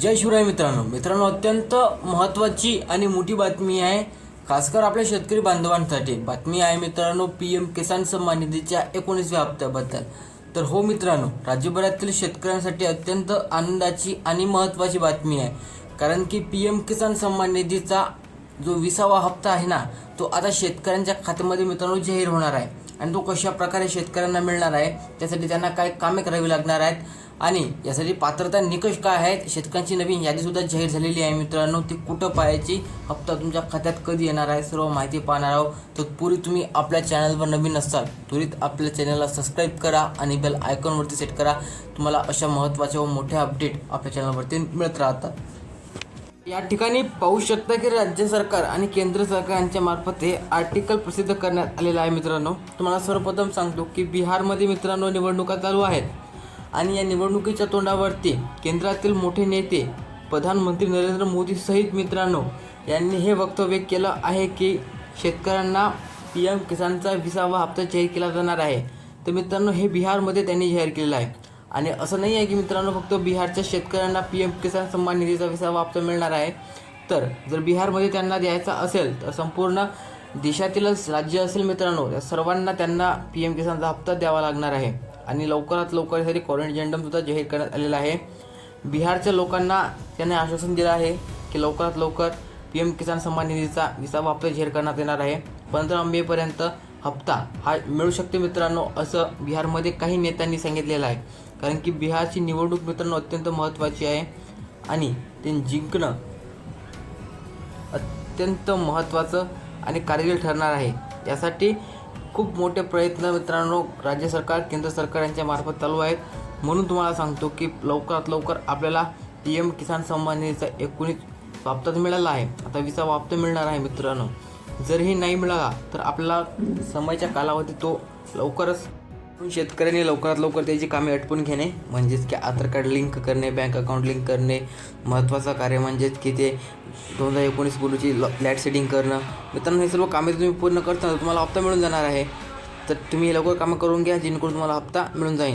जय शिवराय मित्रांनो. मित्रांनो अत्यंत महत्त्वाची आणि मोठी बातमी आहे खासकर आपल्या शेतकरी बांधवांसाठी. बातमी आहे मित्रांनो पी एम किसान सन्मान निधीच्या एकोणीसव्या हप्त्याबद्दल. तर हो मित्रांनो राज्यभरातील शेतकऱ्यांसाठी अत्यंत आनंदाची आणि महत्त्वाची बातमी आहे. कारण की पी एम किसान सन्मान निधीचा जो विसावा हप्ता आहे ना तो आता शेतकऱ्यांच्या खात्यामध्ये मित्रांनो जाहीर होणार आहे. आणि तो कशा प्रकारे शेतकऱ्यांना मिळणार आहे त्यासाठी त्यांना काय कामे करावी लागणार आहेत. आणि यासाठी पात्रता निकष काय आहेत? शेतकऱ्यांची नवीन यादीसुद्धा जाहीर झालेली आहे मित्रांनो. ती कुठं पाहायची? हप्ता तुमच्या खात्यात कधी येणार आहे? सर्व माहिती पाहणार आहोत. तत्पूर्वी तुम्ही आपल्या चॅनलवर नवीन असाल त्वरित आपल्या चॅनलला सबस्क्राईब करा आणि बेल आयकॉनवरती सेट करा. तुम्हाला अशा महत्त्वाच्या व मोठ्या अपडेट आपल्या चॅनलवरती मिळत राहतात. या ठिकाणी पाहू शकता की राज्य सरकार आणि केंद्र सरकार यांच्या मार्फत हे आर्टिकल प्रसिद्ध करण्यात आलेलं आहे मित्रांनो. तुम्हाला सर्वप्रथम सांगतो की बिहारमध्ये मित्रांनो निवडणुका चालू आहेत. आणि या निवडणुकीच्या तोंडावरती केंद्रातील मोठे नेते प्रधानमंत्री नरेंद्र मोदी सहित मित्रांनो यांनी हे वक्तव्य केलं आहे की शेतकऱ्यांना पी एम किसानचा विसावा हप्ता जाहीर केला जाणार आहे. तर मित्रांनो हे बिहारमध्ये त्यांनी जाहीर केलेलं आहे. आणि असं नाही आहे की मित्रांनो फक्त बिहारच्या शेतकऱ्यांना पी एम किसान सन्मान निधीचा विसावा हप्ता मिळणार आहे. तर जर बिहारमध्ये त्यांना द्यायचा असेल तर संपूर्ण देशातीलच राज्य असेल मित्रांनो या सर्वांना त्यांना पी एम किसानचा हप्ता द्यावा लागणार आहे. आणि लवकरात लवकर यासाठी क्वारंटाईन सुद्धा जाहीर करण्यात आलेला आहे. बिहारच्या लोकांना त्यांनी आश्वासन दिलं आहे की लवकरात लवकर पी एम किसान सन्मान निधीचा विसावा हप्ता जाहीर करण्यात येणार आहे. पंधरा मेपर्यंत हप्ता हा मिळू शकते मित्रांनो असं बिहारमध्ये काही नेत्यांनी सांगितलेलं आहे. कारण की बिहारची निवडणूक मित्रांनो अत्यंत महत्त्वाची आहे आणि ते जिंकणं अत्यंत महत्त्वाचं आणि कारगिल ठरणार आहे. यासाठी खूप मोठे प्रयत्न मित्रांनो राज्य सरकार केंद्र सरकार यांच्या मार्फत चालू आहेत. म्हणून तुम्हाला सांगतो की लवकरात लवकर आपल्याला पी एम किसान सन्मान निधीचा एकोणीस हप्ता मिळाला आहे. आता विसा हप्ता मिळणार आहे मित्रांनो. जरही नाही मिळाला तर आपल्याला समयच्या कालावधी तो लवकरच शेतकऱ्यांनी लवकरात लवकर त्याची कामे आटपून घेणे म्हणजेच की आधार कार्ड लिंक करणे बँक अकाउंट लिंक करणे महत्त्वाचं कार्य म्हणजेच की ते दोन हजार एकोणीस गुरुची लॅट सेटिंग करणं. मित्रांनो हे सर्व कामे तुम्ही पूर्ण करताना तुम्हाला हप्ता मिळून जाणार आहे. तर तुम्ही लवकर कामं करून घ्या जेणेकरून तुम्हाला हप्ता मिळून जाईल.